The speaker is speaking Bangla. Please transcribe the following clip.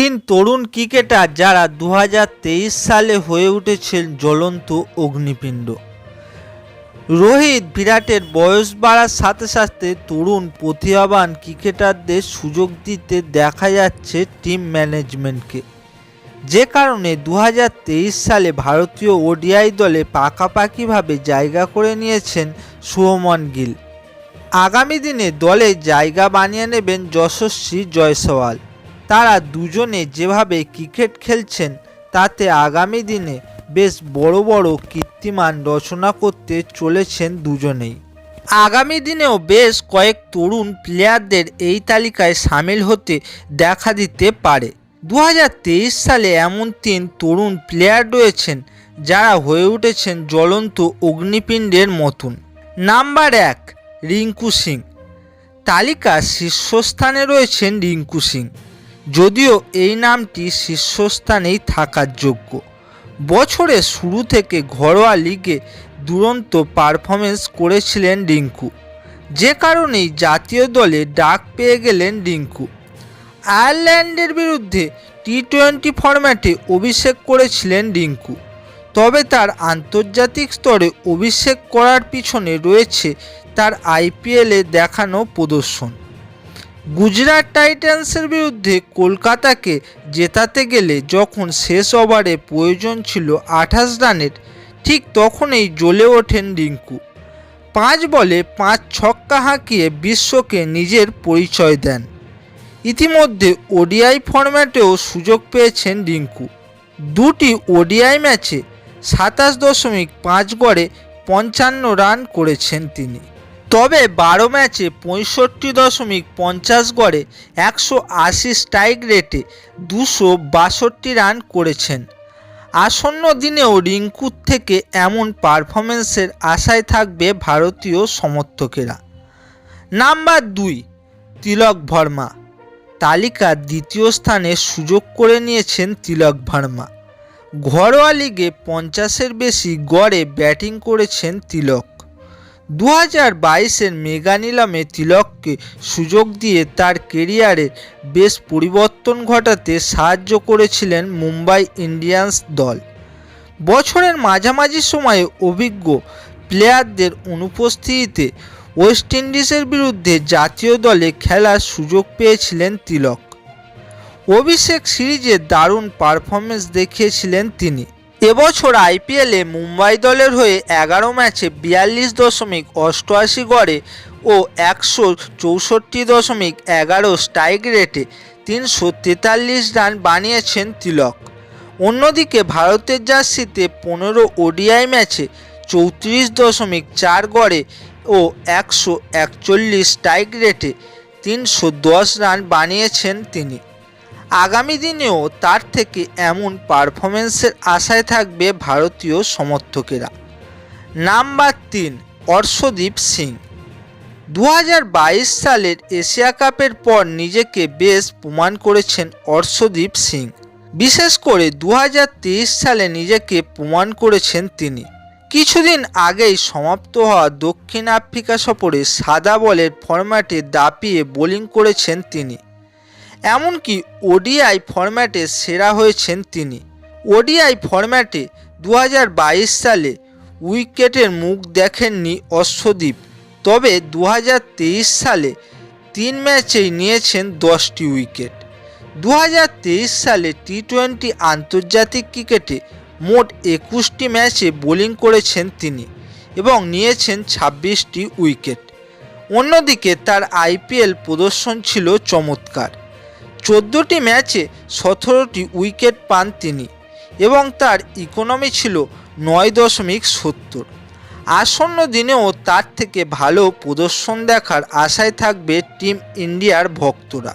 তিন তরুণ ক্রিকেটার যারা দু হাজার তেইশ সালে হয়ে উঠেছেন জ্বলন্ত অগ্নিপিণ্ড। রোহিত বিরাটের বয়স বাড়ার সাথে সাথে তরুণ প্রতিভাবান ক্রিকেটারদের সুযোগ দিতে দেখা যাচ্ছে টিম ম্যানেজমেন্টকে। যে কারণে দু হাজার তেইশ সালে ভারতীয় ওডিআই দলে পাকাপাকিভাবে জায়গা করে নিয়েছেন শুভমন গিল। আগামী দিনে দলে জায়গা বানিয়ে নেবেন যশস্বী জয়সওয়াল। তারা দুজনে যেভাবে ক্রিকেট খেলছেন, তাতে আগামী দিনে বেশ বড় বড় কীর্তিমান রচনা করতে চলেছেন দুজনেই। আগামী দিনেও বেশ কয়েক তরুণ প্লেয়ারদের এই তালিকায় সামিল হতে দেখা দিতে পারে। দু হাজার তেইশ সালে এমন তিন তরুণ প্লেয়ার রয়েছেন, যারা হয়ে উঠেছেন জ্বলন্ত অগ্নিপিণ্ডের মতন। নাম্বার এক, রিঙ্কু সিং। তালিকার শীর্ষস্থানে রয়েছেন রিঙ্কু সিং। যদিও এই নামটি শীর্ষস্থানেই থাকার যোগ্য। বছরের শুরু থেকে ঘরোয়া লিগে দুরন্ত পারফরমেন্স করেছিলেন রিঙ্কু। যে কারণেই জাতীয় দলে ডাক পেয়ে গেলেন রিঙ্কু। আয়ারল্যান্ডের বিরুদ্ধে টি টোয়েন্টি ফরম্যাটে অভিষেক করেছিলেন রিঙ্কু। তবে তার আন্তর্জাতিক স্তরে অভিষেক করার পিছনে রয়েছে তার আইপিএলে দেখানো প্রদর্শন। গুজরাট টাইটান্সের বিরুদ্ধে কলকাতাকে জেতাতে গেলে যখন শেষ ওভারে প্রয়োজন ছিল আঠাশ রানের, ঠিক তখনই জ্বলে ওঠেন রিঙ্কু। পাঁচ বলে পাঁচ ছক্কা হাঁকিয়ে বিশ্বকে নিজের পরিচয় দেন। ইতিমধ্যে ওডিআই ফরম্যাটেও সুযোগ পেয়েছেন রিঙ্কু। দুটি ওডিআই ম্যাচে সাতাশ দশমিক পাঁচ গড়ে পঞ্চান্ন রান করেছেন তিনি। তবে বারো ম্যাচে পঁয়ষট্টি দশমিক পঞ্চাশ গড়ে একশো আশি স্ট্রাইক রেটে দুশো বাষট্টি রান করেছেন। আসন্ন দিনেও রিঙ্কুর থেকে এমন পারফরমেন্সের আশায় থাকবে ভারতীয় সমর্থকেরা। নাম্বার দুই, তিলক ভার্মা। তালিকার দ্বিতীয় স্থানে সুযোগ করে নিয়েছেন তিলক ভার্মা। ঘরোয়া লিগে পঞ্চাশের বেশি গড়ে ব্যাটিং করেছেন তিলক। দু হাজার বাইশের মেগা নিলামে তিলককে সুযোগ দিয়ে তার কেরিয়ারের বেশ পরিবর্তন ঘটাতে সাহায্য করেছিলেন মুম্বাই ইন্ডিয়ান্স দল। বছরের মাঝামাঝি সময়ে অভিজ্ঞ প্লেয়ারদের অনুপস্থিতিতে ওয়েস্ট ইন্ডিজের বিরুদ্ধে জাতীয় দলে খেলার সুযোগ পেয়েছিলেন তিলক। অভিষেক সিরিজে দারুণ পারফরমেন্স দেখিয়েছিলেন তিনি। এবছর আইপিএলে মুম্বাই দলের হয়ে এগারো ম্যাচে বিয়াল্লিশ দশমিক অষ্টআশি গড়ে ও একশো চৌষট্টি দশমিক এগারো স্ট্রাইক রেটে তিনশো তেতাল্লিশ রান বানিয়েছেন তিলক। অন্যদিকে ভারতের জার্সিতে পনেরো ওডিআই ম্যাচে চৌত্রিশ দশমিক চার গড়ে ও একশো একচল্লিশ স্ট্রাইক রেটে তিনশো দশ রান বানিয়েছেন তিনি। আগামী দিনেও তার থেকে এমন পারফরমেন্সের আশায় থাকবে ভারতীয় সমর্থকেরা। নাম্বার তিন, অর্শদীপ সিং। দু হাজার বাইশ সালের এশিয়া কাপের পর নিজেকে বেশ প্রমাণ করেছেন অর্শদীপ সিং। বিশেষ করে দু হাজার তেইশ সালে নিজেকে প্রমাণ করেছেন তিনি। কিছুদিন আগেই সমাপ্ত হওয়া দক্ষিণ আফ্রিকা সফরে সাদা বলের ফরম্যাটে দাপিয়ে বোলিং করেছেন তিনি। এমনকি ওডিআই ফরম্যাটে সেরা হয়েছেন তিনি। ওডিআই ফরম্যাটে দু হাজার বাইশ সালে উইকেটের মুখ দেখেননি অশ্বদীপ, তবে দু হাজার তেইশ সালে তিন ম্যাচেই নিয়েছেন দশটি উইকেট। দু হাজার তেইশ সালে টি টোয়েন্টি আন্তর্জাতিক ক্রিকেটে মোট একুশটি ম্যাচে বোলিং করেছেন তিনি এবং নিয়েছেন ছাব্বিশটি উইকেট। অন্যদিকে তার আইপিএল প্রদর্শন ছিল চমৎকার। চোদ্দোটি ম্যাচে সতেরোটি উইকেট পান তিনি এবং তার ইকোনমি ছিল নয় দশমিক সত্তর। আসন্ন দিনেও তার থেকে ভালো প্রদর্শন দেখার আশায় থাকবে টিম ইন্ডিয়ার ভক্তরা।